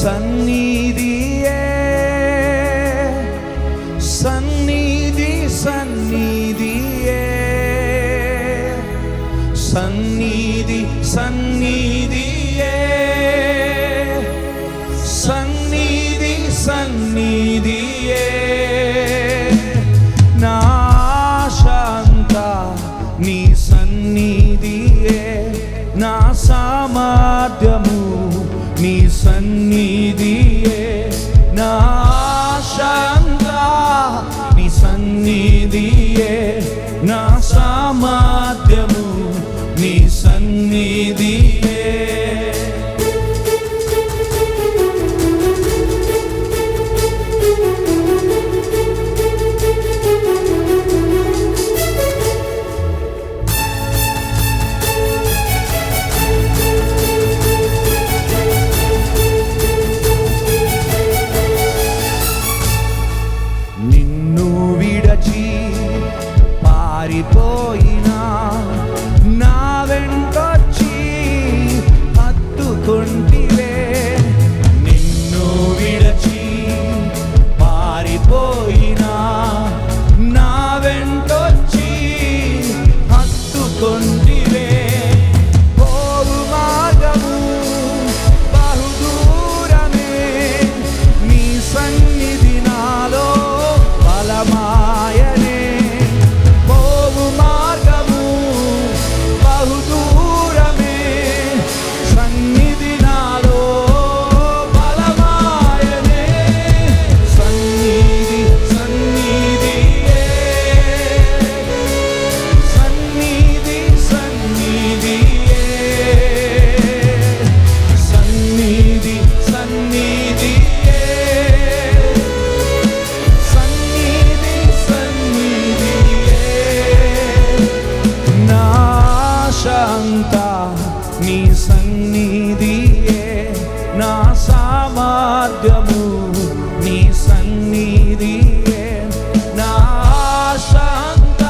సన్నిధియే సన్నిధి సన్నిధియే సన్నిధి సన్నిధియే సన్నిధి సన్నిధియే నా శాంత నీ సన్నిధియే నా సామర్థ్యము నీ సన్నిధియే నా శాంత సన్నిధియే నా సామర్థ్యము. నీ సన్నిధియే నా శాంత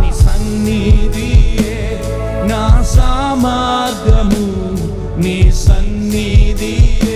నీ సన్నిధియే నా సామర్థ్యము. నీ సన్నిధియే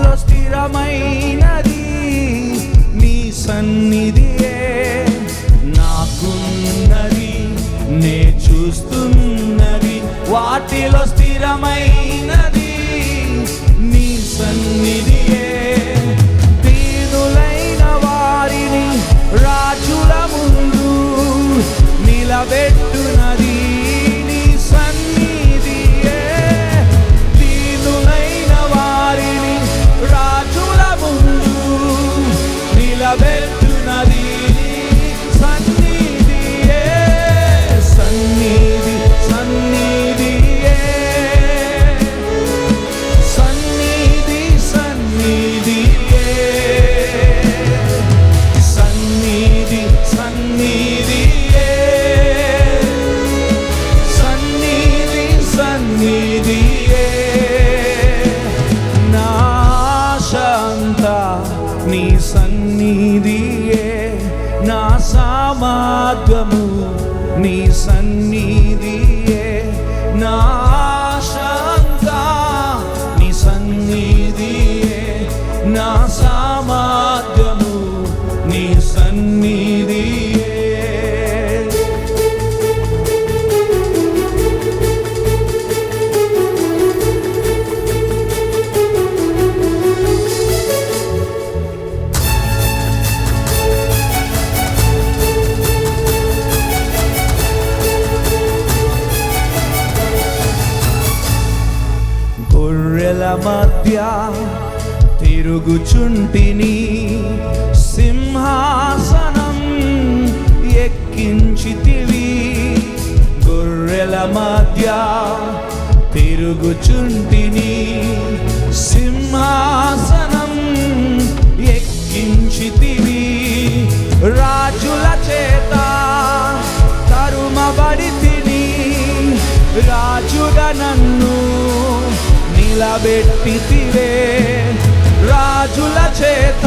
నీలో స్థిరమైనది నీ సన్నిధియే నాకున్నది నే చూస్తున్నది. వాటిలో స్థిరమైనది நீதி మధ్య తిరుగుచుంటిని సింహాసనం ఎక్కించితివి. గొర్రెల మధ్య తిరుగుచుంటిని సింహాసనం ఎక్కించితివి. రాజుల చేత తరుమబడి తిని రాజుడ నన్ను నిలబెట్టితివే రాజుల చేత